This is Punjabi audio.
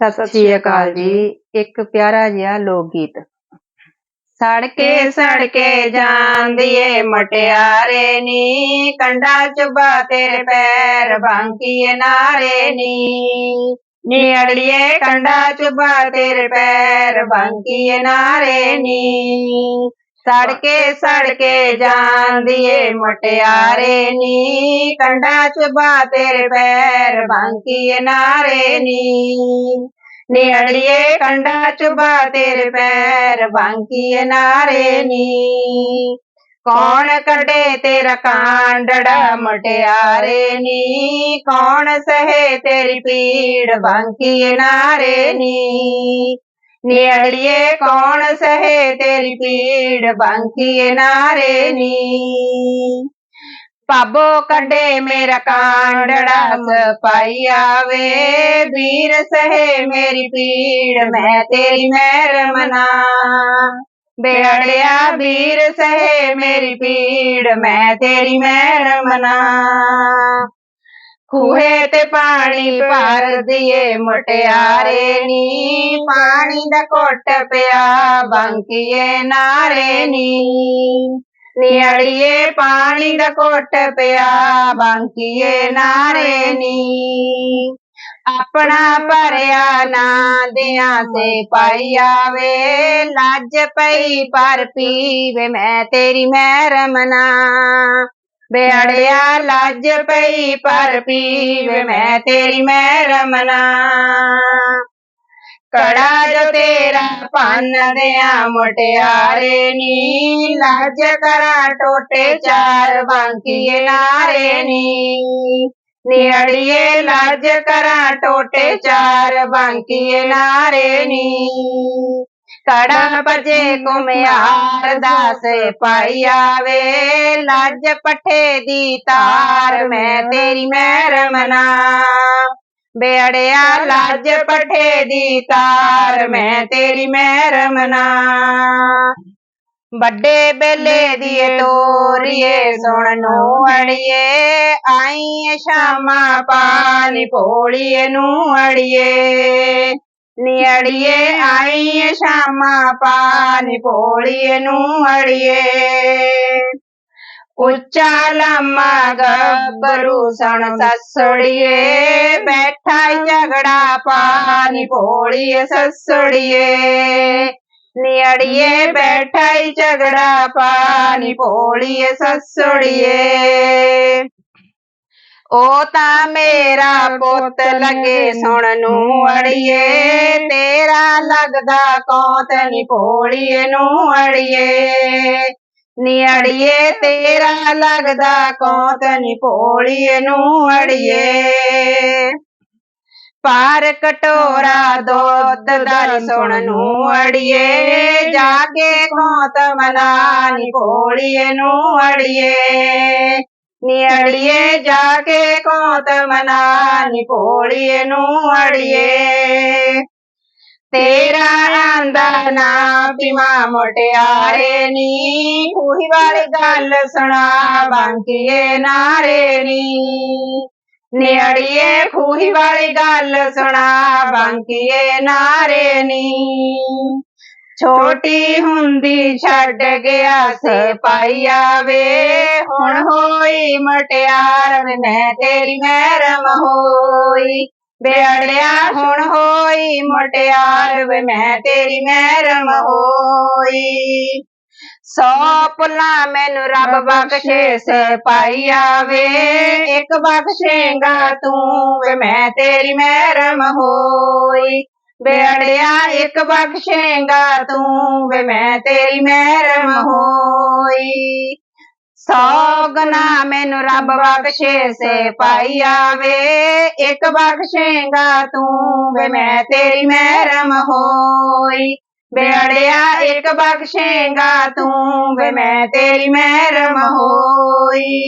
ਸਤਿ ਸ਼੍ਰੀ ਅਕਾਲ ਜੀ। ਇੱਕ ਪਿਆਰਾ ਜਿਹਾ ਲੋਕ ਗੀਤ ਸੜਕੇ ਸੜਕੇ ਜਾਂਦੀ ਏ ਮਟਿਆਰੇ ਨੀ। ਕੰਡਾ ਚੁਬਾ ਤੇਰੇ ਪੈਰ ਬਾਂਕੀਏ ਨਾਰੇ ਨੀ। ਨੀ ਅੜੀਏ ਕੰਡਾ ਚੁਬਾ ਤੇਰੇ ਪੈਰ ਬਾਂਕੀਏ ਨਾਰੇ ਨੀ। ਸੜਕੇ ਸੜਕੇ ਜਾਂਦੀ ਏ ਮਟਿਆਰੇ ਨੀ। ਕੰਡਾ ਚ ਚੁਬਾ ਤੇਰੇ ਪੈਰ ਬਾਂਕੀਏ ਨਾਰੇ ਨੀ। ਨਿਹੜੀਏ ਕੰਡਾ ਚੁਬਾ ਤੇਰੇ ਪੈਰ ਬਾਂਕੀਏ ਨਾਰੇ ਨੀ। ਕੌਣ ਕੱਢੇ ਤੇਰਾ ਕਾਂਡੜਾ ਮਟਿਆਰੇ ਨੀ। ਕੌਣ ਸਹੇ ਤੇਰੀ ਪੀੜ ਬਾਂਕੀਏ ਨਾਰੇ ਨੀ। ਨਿਹੜੀਏ ਕੌਣ ਸਹੇ ਤੇਰੀ ਪੀੜ ਬਾਂਕੀਏ ਨਾਰੇ ਨੀ ਪਾਬੋ ਕੱਢੇ ਮੇਰਾ ਕਾਂਡੜਾ ਪਾਈ ਆਵੇ ਵੀਰ ਸਹੇ ਮੇਰੀ ਪੀੜ ਮੈਂ ਤੇਰੀ ਮਹਿਰ ਮਨਾ ਬੇੜਿਆ ਵੀਰ ਸਹੇ ਮੇਰੀ ਪੀੜ ਮੈਂ ਤੇਰੀ ਮਹਿਰ ਮਨਾ ਖੂਹੇ ਤੇ ਪਾਣੀ ਭਰ ਦੀਏ, ਮਟਿਆਰੇ ਨੀ। ਪਾਣੀ ਦਾ ਘੁੱਟ ਪਿਆ, ਬੰਕੀਏ ਨਾਰੇ ਨੀ। ਨਿਆੜੀਏ ਪਾਣੀ ਦਾ ਘੁੱਟ ਪਿਆ, ਬੰਕੀਏ ਨਾਰੇ ਨੀ। ਆਪਣਾ ਭਰਿਆ ਨਾ ਦਿਆਂ ਤੇ ਪਾਈ ਆਵੇ, ਲੱਜ ਪਈ ਪਰ ਪੀਵੇ ਮੈਂ ਤੇਰੀ ਮਹਿਰ ਮਨਾ ਲੱਜ ਪਈ, ਪਰ ਪੀਵ ਮੈਂ ਤੇਰੀ ਮੈਂ ਮਨਾ ਕੜਾ ਜੋ ਤੇਰਾ ਪੰਨ ਦਿਆਂ, ਮੁਟਿਆਰੇ ਨੀ। ਲੱਜ ਕਰਾਂ ਟੋਟੇ ਚਾਰ, ਬਾਂਕੀਏ ਨਾਰੇ ਨੀ। ਨਿਹੜੀਏ ਲੱਜ ਕਰਾਂ ਟੋਟੇ ਚਾਰ, ਬਾਂਕੀਏ ਨਾਰੇ ਨੀ। ਕੜਾ ਭਜੇ ਕੁਮਿਆਰ ਦਾਸ ਪਾਈ ਆਵੇ। ਲੱਜ ਪੱਠੇ ਦੀ ਤਾਰ ਮੈਂ ਤੇਰੀ ਮਹਿਰ ਮਨਾ ਬੇੜਿਆ ਲੱਜ ਪੱਠੇ ਦੀ ਤਾਰ ਮੈਂ ਤੇਰੀ ਮਹਿਰ ਮਨਾ ਵੱਡੇ ਬੇਲੇ ਦੀ ਤੋਰੀਏ ਸੁਣ ਨੂੰ ਅੜੀਏ। ਆਈ ਸ਼ਾਮਾ ਪਾਣੀ ਭੋਲੀਏ ਨੂੰ ਅੜੀਏ। ਨੀ ਅੜੀਏ ਆਈ ਸ਼ਾਮਾ ਪਾਣੀ ਭੋਲੀਏ ਨੂੰ ਅੜੀਏ। ਉੱਚਾ ਲੰਮਾ ਗੱਭਰੂ ਸਣ ਸੱਸੜੀਏ, ਬੈਠਾ ਝਗੜਾ ਪਾਣੀ ਭੋਲੀਏ ਸੱਸੜੀਏ। ਨਿਆੜੀਏ ਬੈਠਾ ਝਗੜਾ ਪਾਣੀ ਭੋਲੀਏ ਸੱਸੜੀਏ। ਉਹ ਤਾਂ ਮੇਰਾ ਪੁੱਤ ਲੱਗੇ ਸੁਣ ਨੂੰ ਅੜੀਏ। ਤੇਰਾ ਲੱਗਦਾ ਕੌਤ ਨੀ ਭੋਲੀਏ ਨੂੰ ਅੜੀਏ। ਨੀ ਅੜੀਏ ਤੇਰਾ ਲੱਗਦਾ ਕੌਤ ਨੀ ਭੋਲੀਏ ਨੂੰ ਅੜੀਏ। ਪਾਰ ਕਟੋਰਾ ਦੁੱਧ ਦਾ ਸੁਣ ਨੂੰ ਅੜੀਏ। ਜਾ ਕੇ ਕੌਤ ਮਨਾ ਨੀ ਭੋਲੀਏ ਨੂੰ ਅੜੀਏ। ਨੀ ਅੜੀਏ ਜਾ ਕੇ ਕੋਤ ਮਨਾ ਨੀ ਭੋਲੀਏ ਨੂੰ ਅੜੀਏ। ਤੇਰਾ ਆਂਦਾ ਨਾ ਪਿਮਾ ਮੋਟਿਆਰੇ ਨੀ ਖੂਹੀ ਵਾਲੀ ਗੱਲ ਸੁਣਾ, ਬਾਂਕੀਏ ਨਾਰੇ ਨੀ। ਨਿਆੜੀਏ ਖੂਹੀ ਵਾਲੀ ਗੱਲ ਸੁਣਾ, ਬਾਂਕੀਏ ਨਾਰੇ ਨੀ। ਛੋਟੀ ਹੁੰਦੀ ਛੱਡ ਗਿਆ ਸੇ ਪਾਈ ਆਵੇ। ਹੁਣ ਹੋਈ ਮਟਿਆਰ ਮੈਂ ਤੇਰੀ ਮਹਿਰਮ ਹੋਈ। ਬੇੜਿਆ ਹੁਣ ਹੋਈ ਮਟਿਆਰ ਵੇ ਮੈਂ ਤੇਰੀ ਮਹਿਰਮ ਹੋਈ। ਸੌ ਪੁੱਲਾ ਮੈਨੂੰ ਰੱਬ ਬਖਸ਼ੇ ਸੇ ਪਾਈ ਆਵੇ। ਇੱਕ ਬਖਸ਼ੇਗਾ ਤੂੰ ਵੇ ਮੈਂ ਤੇਰੀ ਮਹਿਰਮ ਹੋਈ। ਬੇੜਿਆ ਇੱਕ ਬਖਸ਼ੇਗਾ ਤੂੰ, ਵੇ ਮੈਂ ਤੇਰੀ ਮਹਿਰਮ ਹੋਈ। ਸੌ ਗੁਨਾ ਮੈਨੂੰ ਰੱਬ ਬਖਸ਼ੇ, ਸੇ ਪਾਈ ਆਵੇ। ਇੱਕ ਬਖਸ਼ੇਗਾ ਤੂੰ, ਵੇ ਮੈਂ ਤੇਰੀ ਮਹਿਰਮ ਹੋਈ। ਬੇੜਿਆ ਇੱਕ ਬਖਸ਼ੇਗਾ ਤੂੰ, ਵੇ ਮੈਂ ਤੇਰੀ ਮਹਿਰਮ ਹੋਈ।